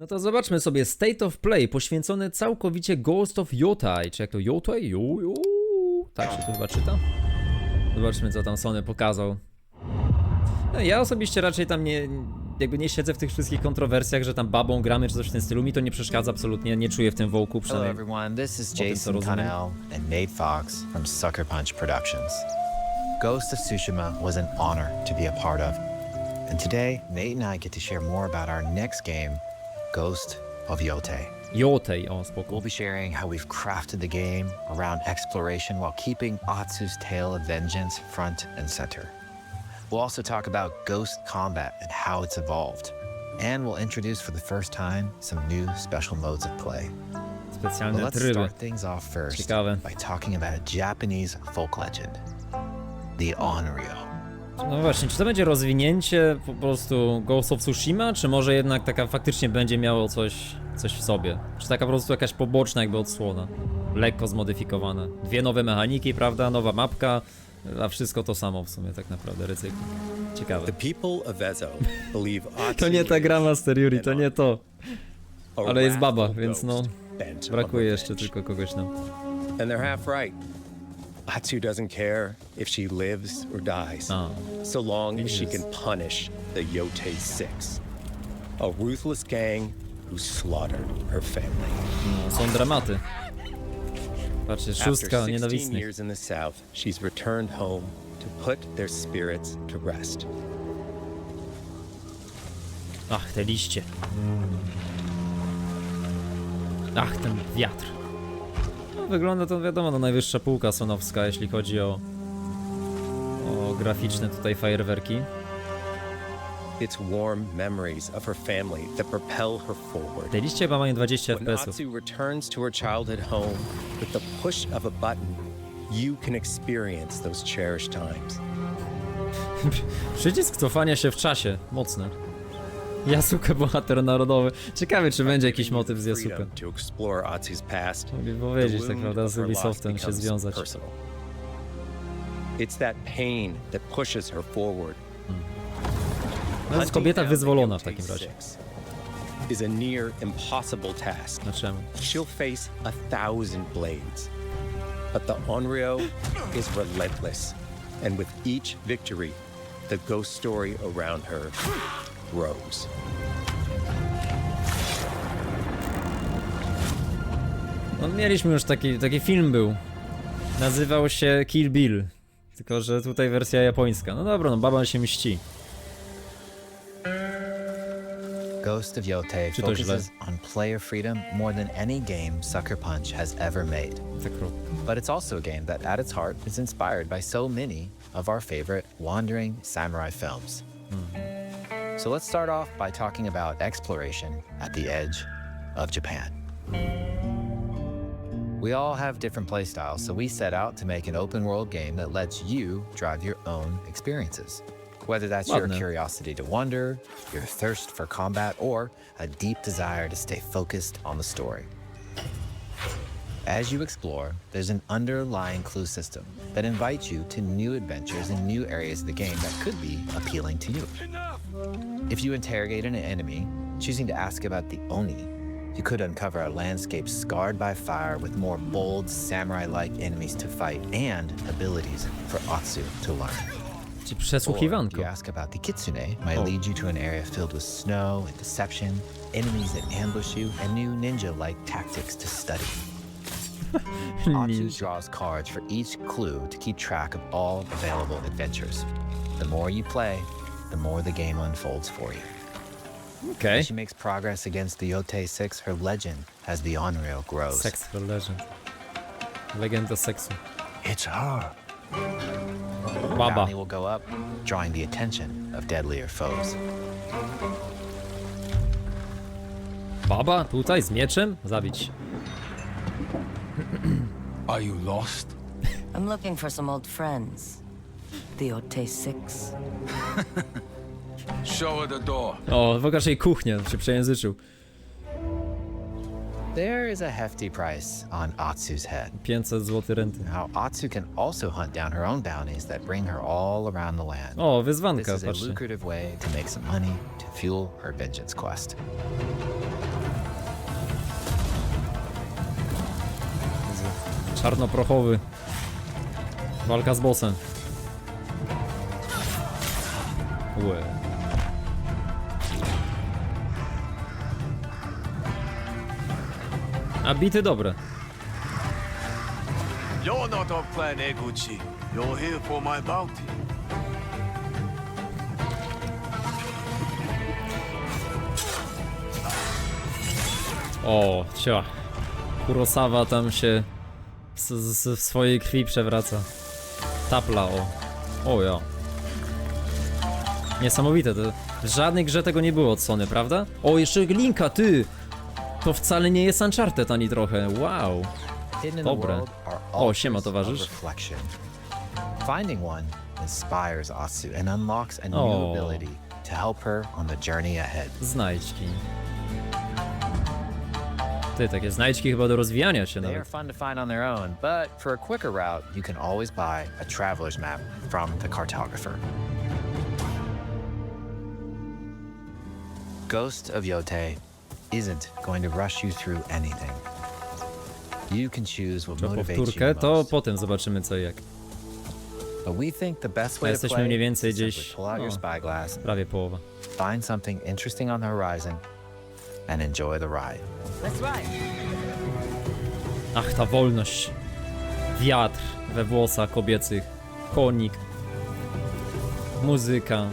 No to zobaczmy sobie State of Play poświęcony całkowicie Ghost of Yotai, czy jak to Yotai? Yo, yo. Tak się to chyba czyta? Zobaczmy co tam Sony pokazał. No, ja osobiście raczej tam nie, jakby nie siedzę w tych wszystkich kontrowersjach, że tam babą gramy czy coś w tym stylu. Mi to nie przeszkadza absolutnie, nie czuję w tym wołku Hello, przynajmniej. everyone. This is tym, co Jason rozumiem. Connell and Nate Fox from Sucker Punch Productions. Ghost of Tsushima was an honor to be a part of. And today, Nate and I get to share more about our next game, Ghost of Yotei. O spoko. We'll be sharing how we've crafted the game around exploration while keeping Atsu's tale of vengeance front and center. We'll also talk about ghost combat and how it's evolved. And we'll introduce for the first time some new special modes of play. Specjalne let's tryby. start things off first Ciekawe. by talking about a Japanese folk legend, the Onryo. No właśnie, czy to będzie rozwinięcie po prostu Ghost of Tsushima, czy może jednak taka faktycznie będzie miało coś, coś w sobie? Czy taka po prostu jakaś poboczna jakby odsłona? Lekko zmodyfikowana. Dwie nowe mechaniki, prawda? Nowa mapka, a wszystko to samo w sumie tak naprawdę, recykling. Ciekawe. The people of Ezo believe Atsu To nie ta gra Master Yuri, to nie to. Ale jest baba, więc no, Brakuje jeszcze tylko kogoś tam. And they're half right. Atsu doesn't care if she lives or dies, A, so long as she can punish the Yotei Six, a ruthless gang who slaughtered her family. no, są dramaty. Patrzcie, After szóstka 16 nienawistnych. years in the South, she's returned home to put their spirits to rest. Ach, te liście. Ach, ten wiatr. Wygląda to wiadomo, no najwyższa półka sonowska, jeśli chodzi o, o graficzne tutaj fajerwerki. It's warm memories of her family that propel her forward. Te liście chyba mają 20 When fps. Atsu returns to her childhood home, with the push of a button, you can experience those cherished times. Przycisk cofania się w czasie, mocny. Yasuke bohater narodowy. Ciekawe, czy będzie jakiś motyw z past, Mogli powiedzieć tak naprawdę, z Ubisoftem się związać. It's that pain that pushes her forward. No jest kobieta wyzwolona w takim razie. Is a near impossible task. She'll face a thousand blades. But the Onryo is relentless. And with each victory, the ghost story around her grows. No mieliśmy już taki, taki film był. Nazywał się Kill Bill. Tylko, że tutaj wersja japońska. No dobra, no baba się mści. Ghost of Yotei Czy to źle? focuses on player freedom more than any game Sucker Punch has ever made. Tak But it's also a game that, at its heart, is inspired by so many of our favorite wandering samurai films. So let's start off by talking about exploration at the edge of Japan. We all have different playstyles, so we set out to make an open world game that lets you drive your own experiences. Whether that's your curiosity to wonder, your thirst for combat, or a deep desire to stay focused on the story. As you explore, there's an underlying clue system that invites you to new adventures in new areas of the game that could be appealing to you. If you interrogate an enemy, choosing to ask about the Oni, you could uncover a landscape scarred by fire with more bold, samurai like enemies to fight and abilities for Atsu to learn. If przesłuchiwanko. you ask about the Kitsune, might Oh. lead you to an area filled with snow and deception, enemies that ambush you, and new ninja like tactics to study. Atsu draws cards for each clue to keep track of all available adventures. The more you play, the more the game unfolds for you. Okay. As she makes progress against the Yotei Six, her legend as the Onryo grows. Seks for legend. Legenda seksu. It's her. Baba. Bounty will go up, drawing the attention of deadlier foes. Baba? Tutaj z mieczem? Zabić. Are you lost? I'm looking for some old friends. The Ote Six. Show her the door. O, pokaż jej kuchnię, się przejęzyczył. There is a hefty price on Atsu's head. 500 zł renty. Now, Atsu can also hunt down her own bounties that bring her all around the land. O, This wyzwanka, is a patrzcie. lucrative way to make some money to fuel her vengeance quest. Czarnoprochowy. Walka z bossem. Łe. A bity dobre. You're not of Clan Eguchi. You're here for my bounty. O, cia. Kurosawa tam się z, z, w swojej krwi przewraca. Tapla, o. O ja. Niesamowite, to w żadnej grze tego nie było od Sony, prawda? O, jeszcze Linka, ty! To wcale nie jest Uncharted ani trochę, wow. Dobre. O, siema, towarzysz. Finding one inspires Asu and unlocks a new ability to help her on the journey ahead. Znajdźki. Ty, takie znajdźki chyba do rozwijania się They are nawet. fun to find on their own, but for a quicker route, you can always buy a traveler's map from the cartographer. Ghost of Yote isn't going to rush you through anything. You can choose what To motivates you powtórkę, to most. potem zobaczymy co i jak. But we think the best way to Jesteśmy play mniej więcej is to gdzieś, simply pull out your no. spyglass, Prawie połowa. find something interesting on the horizon, and enjoy the ride. Let's ride. Ach, ta wolność. Wiatr we włosach kobiecych. Konik. Muzyka.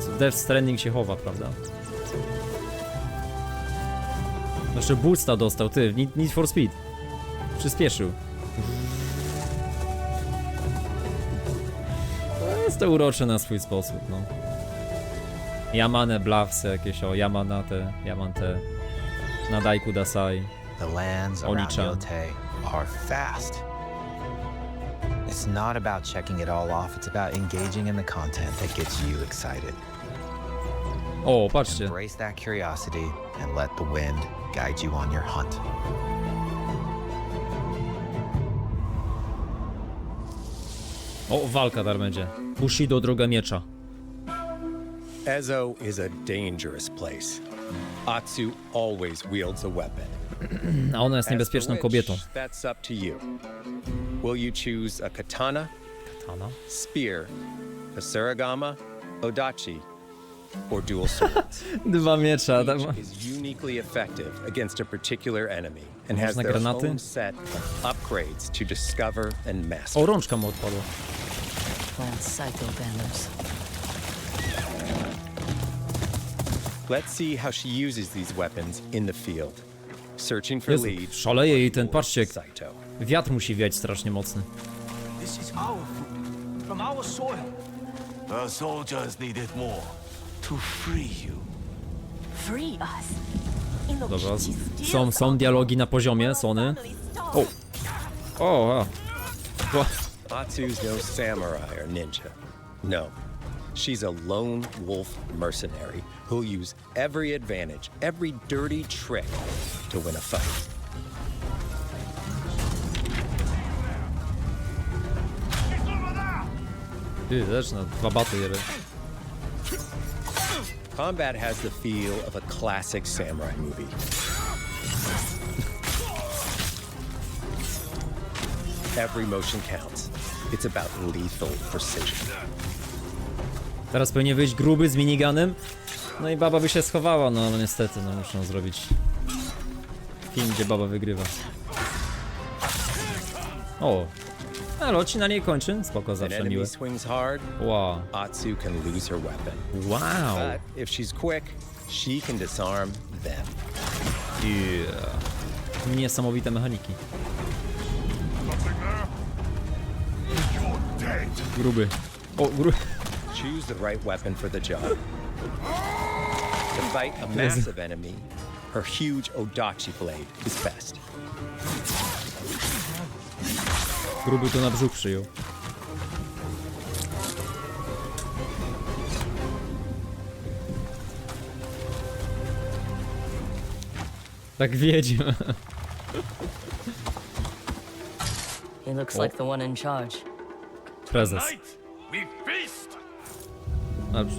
Co Death Stranding się chowa, prawda? Jeszcze boosta dostał, ty, Need, Need for Speed. Przyspieszył. Jest to urocze na swój sposób, no. Yamane Bluffs jakieś, o, Yamanate, Yamante. Nadajku Dasai. The lands around Oni-chan. Yote are fast. It's not about checking it all off, it's about engaging in the content that gets you excited. O, patrzcie. Embrace that curiosity and let the wind guide you on your hunt. O, walka dar będzie. Bushido, droga miecza. Ezo is a dangerous place. Atsu always wields a weapon. A ona jest niebezpieczną kobietą. That's up to you. Will you choose a katana, Katana? spear, a surigama, odachi, or dual swords? Dwa miecza. tak Each is uniquely effective against a particular enemy and has Można their granaty? own set of upgrades to discover and master. O, rączka mu odpadła. Psycho Benders. Let's see how she uses these weapons in the field. Searching for Jezu, leads. szaleje jej ten, patrzcie, jak Saito. wiatr musi wiać strasznie mocny. This is our food, from our soil. The soldiers need it more to free you. Free us. In the Dobra, są, są dialogi na poziomie Sony. O, o, a. Atsu's no samurai or ninja. No. She's a lone wolf mercenary who'll use every advantage, every dirty trick to win a fight. Ty, też na dwa baty jeden. Combat has the feel of a classic samurai movie. Every motion counts. It's about lethal precision. Teraz pewnie wyjść gruby z miniganem. No i baba by się schowała, no ale niestety, no muszą zrobić film, gdzie baba wygrywa. O, ale odcinek na niej kończy. Spoko, zawsze miłe. Wow, Atsu can lose her weapon. wow. But if she's quick, she can disarm them. Yeah. Niesamowite mechaniki. Gruby. O, gru... Choose the right weapon for the job. To fight a massive enemy, her huge Odachi blade is best. Gruby to na brzuch przyjął. Tak wiedźmy. He looks like the one in charge. Prezes. we feast. Dobrze.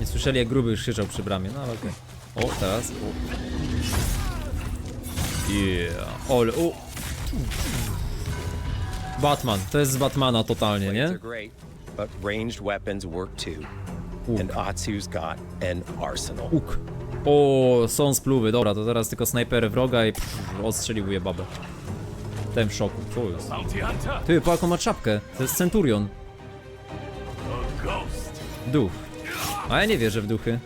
Nie słyszeli jak gruby krzyczał przy bramie, no ale okej. O, teraz. O. Yeah. Ole, o. Batman, to jest z Batmana totalnie, nie? but ranged weapons work too. And Atsu's got an arsenal. Uk. O, są spluwy, dobra, to teraz tylko snajpery wroga i pff, ostrzeliwuje babę. Ten w szoku, co jest? Ty, po jaką ma czapkę? To jest Centurion. Duch. A ja nie wierzę w duchy.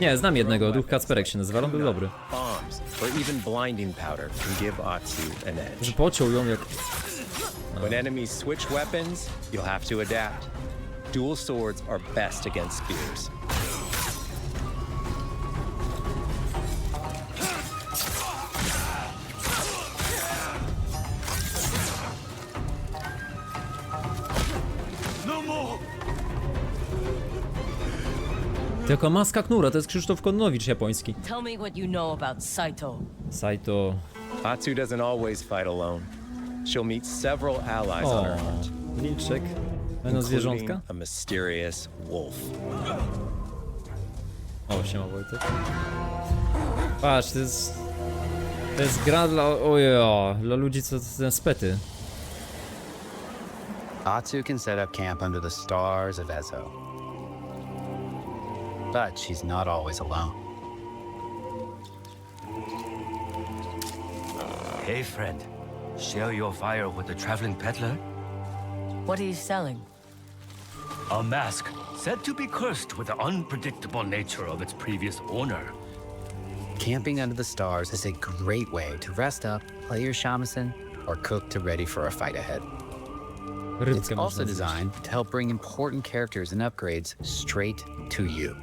Nie, znam jednego, duch Kacperek się nazywa, on był dobry. Że pociął ją jak... When enemies switch weapons, you'll have to adapt. Dual swords are best against spears. Tylko maska knura, to jest Krzysztof Kononowicz japoński. Tell me what you know about Saito. Saito... Atsu doesn't always fight alone. She'll meet several allies on her O, hunt, wilczek. Będą zwierzątka? including a mysterious wolf. O, siema Wojtek. Patrz, to jest... To jest gra dla... Ojo, dla ludzi, co co- spety. Atsu can set up camp under the stars of Ezo. But she's not always alone. Hey, friend. Share your fire with the traveling peddler? What are you selling? A mask said to be cursed with the unpredictable nature of its previous owner. Camping under the stars is a great way to rest up, play your shamisen, or cook to ready for a fight ahead. It's also designed to help bring important characters and upgrades straight to you.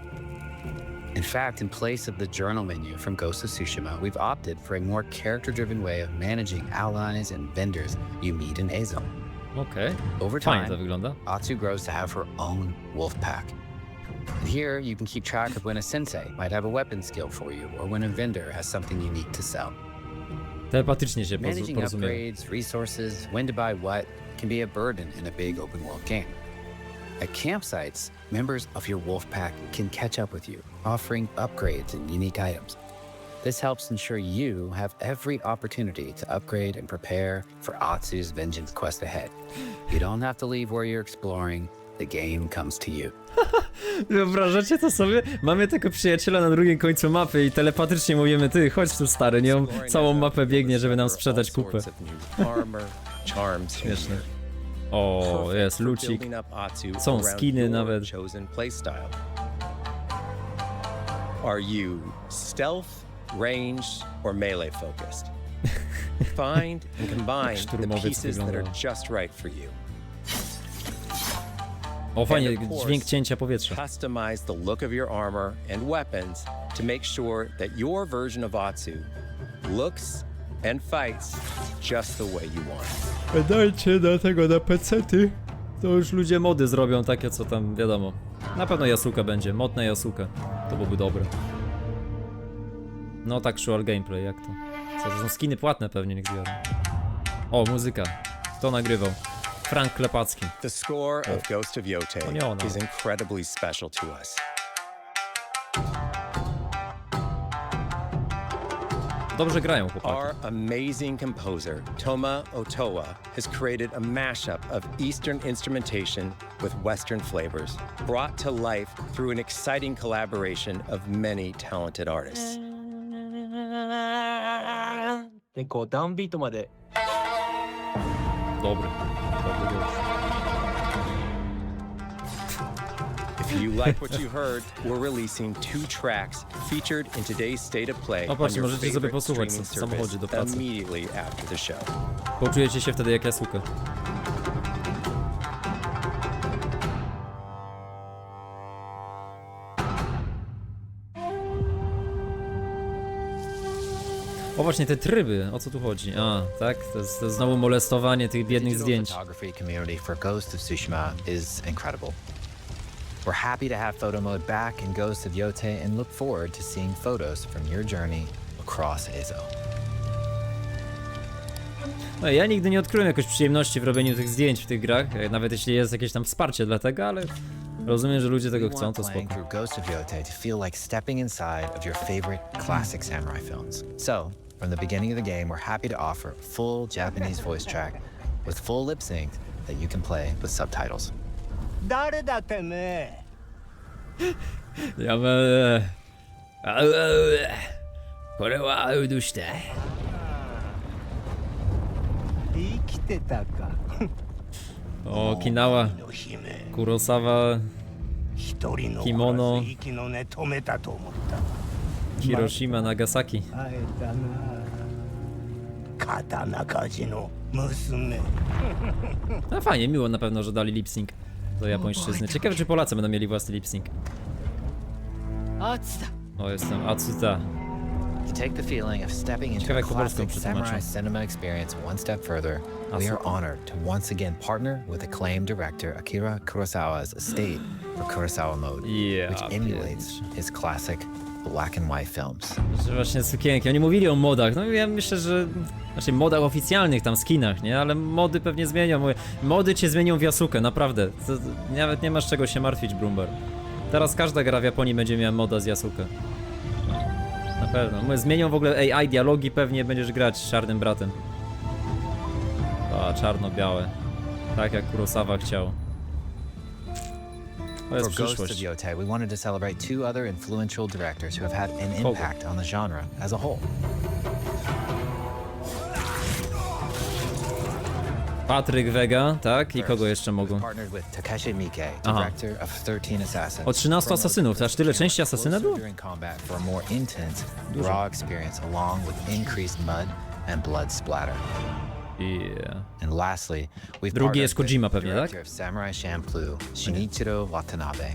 In fact, in place of the journal menu from Ghost of Tsushima, we've opted for a more character driven way of managing allies and vendors you meet in Ezo. Okej. Over Fajnie time, wygląda. Atsu grows to have her own wolf pack. And here, you can keep track of when a sensei might have a weapon skill for you, or when a vendor has something unique to sell. Telepatycznie się poroz- Managing upgrades, resources, when to buy what can be a burden in a big open world game. At campsites, members of your wolf pack can catch up with you, offering upgrades and unique items. This helps ensure you have every opportunity to upgrade and prepare for Atsu's vengeance quest ahead. You don't have to leave where you're exploring, the game comes to you. Wyobrażacie to sobie? Mamy tego przyjaciela na drugim końcu mapy i telepatycznie mówimy, ty, chodź tu stary, nie? On całą mapę biegnie, żeby nam sprzedać kupę. Śmieszne. O, jest lucik. Są skiny nawet. Are you stealth, ranged, or melee focused? Find and combine the pieces that are just right for you. O, fajnie, dźwięk cięcia powietrza. Customize the look of your armor and weapons to make sure that your version of Atsu looks and fights just the way you want. Dajcie na tego na pecety. To już ludzie mody zrobią takie, co tam, wiadomo. Na pewno Yasuka będzie, modna Yasuka. To byłoby dobre. No tak, actual gameplay, jak to? Co, to są skiny płatne pewnie, niech biorą. O, muzyka. Kto nagrywał? Frank Klepacki. The score of Ghost of Yote To nie ona. is incredibly special to us. Dobrze grają chłopaki. Our amazing composer, Toma Otoa, has created a mashup of Eastern instrumentation with Western flavors, brought to life through an exciting collaboration of many talented artists. でこうダウンビートまで Dobry. Dobry gość. If you like what you heard, we're releasing two tracks featured in today's state of play O, on patrzcie, your możecie sobie favorite posłuchać streaming w samochodzie service do pracy. immediately after the show. Poczujecie się wtedy jak Yasuka. O właśnie, te tryby, o co tu chodzi? A, tak? To jest, to jest znowu molestowanie tych biednych digital zdjęć. photography community for Ghost of Tsushima is incredible. We're happy to have photo mode back in Ghost of Yote and look forward to seeing photos from your journey across Ezo. No, ja nigdy nie odkryłem jakoś przyjemności w robieniu tych zdjęć w tych grach, nawet jeśli jest jakieś tam wsparcie dla tego, ale rozumiem, że ludzie tego chcą, to spoko. Ghost of Yote to feel like stepping inside of your favorite classic samurai films. So, from the beginning of the game, we're happy to offer full Japanese voice track with full lip sync that you can play with subtitles. 誰だてめえ Ja będę... Au, au. これはアウドしたい。生きてたか O, Okinawa, の姫 Kurosawa, 一人の着物息の根止めたと思った Hiroshima, Nagasaki. 会えたな刀鍛冶の娘 No fajnie, miło na pewno, że dali lip sync do japońszczyzny. Ciekawe, czy Polacy będą mieli własny lip sync. 圧だ O, jestem Atsuta. To take the feeling of stepping into polsku classic samurai cinema experience one step further, we are honored to once again partner with acclaimed director Akira Kurosawa's estate for Kurosawa Mode, Yeah, which emulates his classic black and white films. Że właśnie sukienki. Oni mówili o modach. No ja myślę, że. Znaczy modach oficjalnych, tam skinach, nie? Ale mody pewnie zmienią. Mówię, Mody cię zmienią w Yasukę, naprawdę. To, to, nawet nie masz czego się martwić, Brumber. Teraz każda gra w Japonii będzie miała moda z Yasukę. Na pewno. Mówię, zmienią w ogóle AI dialogi, pewnie będziesz grać z czarnym bratem. A, czarno-białe. Tak jak Kurosawa chciał. For Ghosts of. Yotei, we wanted to celebrate two other influential directors who have had an impact on the genre as a whole. Patryk Vega, tak? I kogo jeszcze mogą? partnered with Takeshi Miike, Aha. director of 13 Assassins. O 13 Promotes asasynów, aż tyle części asasyna było? during Yeah. And lastly, we've Drugi jest Kojima pewnie, tak? of Samurai Champloo, Shinichiro Watanabe.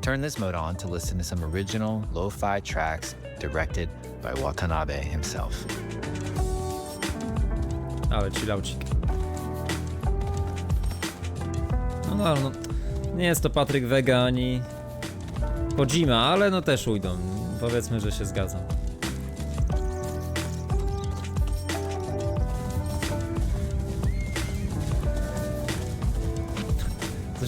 Turn this mode on to listen to some original lo-fi tracks directed by Watanabe himself. Ale chillaucik. No, no, no. Nie jest to Patryk Vega ani Kojima, ale no też ujdą. Powiedzmy, że się zgadzam.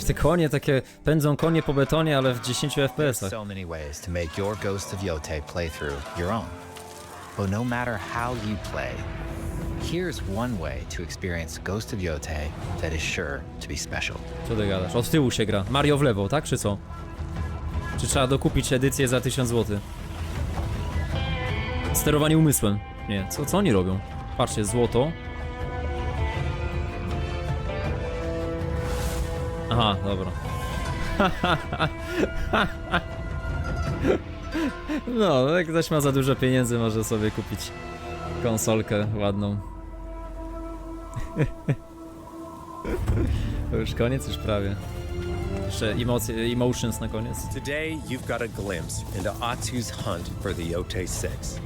Te konie takie pędzą konie po betonie, ale w 10 There's FPS-ach. so many ways to make your Ghost of Yotei playthrough your own. But no matter how you play, here's one way to experience Ghost of Yotei that is sure to be special. Co ty gadasz? Od tyłu się gra. Mario w lewo, tak czy co? Czy trzeba dokupić edycję za 1000 zł? Sterowanie umysłem. Nie, co, co oni robią? Patrzcie, złoto. Aha, dobra. No, jak ktoś ma za dużo pieniędzy, może sobie kupić konsolkę ładną. To już koniec, już prawie. Jeszcze emocje, emotions na koniec. Today, you've got a glimpse into Atsu's hunt for the Yote Six.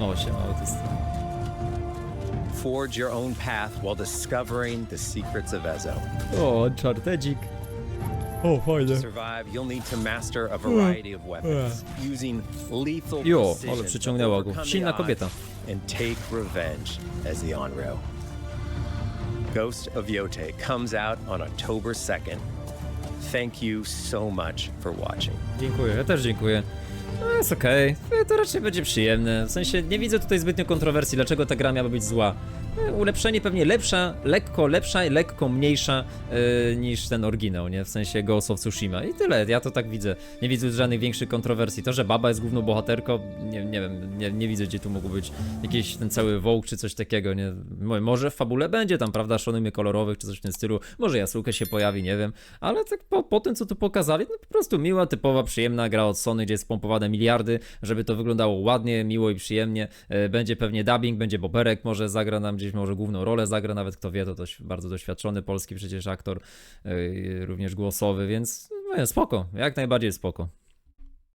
O, siema, autysta. Forge your own path while discovering the secrets of Ezo. Oh, o, Unchartedzik. O, oh, fajnie. To survive, you'll need to master a variety of weapons, using lethal Jo, precision ale to przyciągnęła go. overcome the Silna odds kobieta. And take revenge as the Onryo. Ghost of Yote comes out on October 2nd. Thank you so much for watching. Dziękuję, ja też dziękuję. No jest okej, to raczej będzie przyjemne. W sensie nie widzę tutaj zbytnio kontrowersji, dlaczego ta gra miała być zła. E, Ulepszenie pewnie lepsza, lekko lepsza i lekko mniejsza e, niż ten oryginał, nie? W sensie Ghost of Tsushima. I tyle, ja to tak widzę. Nie widzę żadnych większych kontrowersji. To, że baba jest główną bohaterką, nie, nie wiem, nie, nie widzę gdzie tu mógł być jakiś ten cały wołk czy coś takiego, nie? Mo- Może w fabule będzie tam, prawda, szonymy kolorowych czy coś w tym stylu. Może Yasuke się pojawi, nie wiem. Ale tak po, po tym, co tu pokazali, no po prostu miła, typowa, przyjemna gra od Sony, gdzie jest pompowane miliardy, żeby to wyglądało ładnie, miło i przyjemnie. E, Będzie pewnie dubbing, będzie Boberek, może zagra nam gdzieś, może główną rolę zagra, nawet kto wie, to dość bardzo doświadczony polski przecież aktor, e, również głosowy, więc no, spoko, jak najbardziej spoko.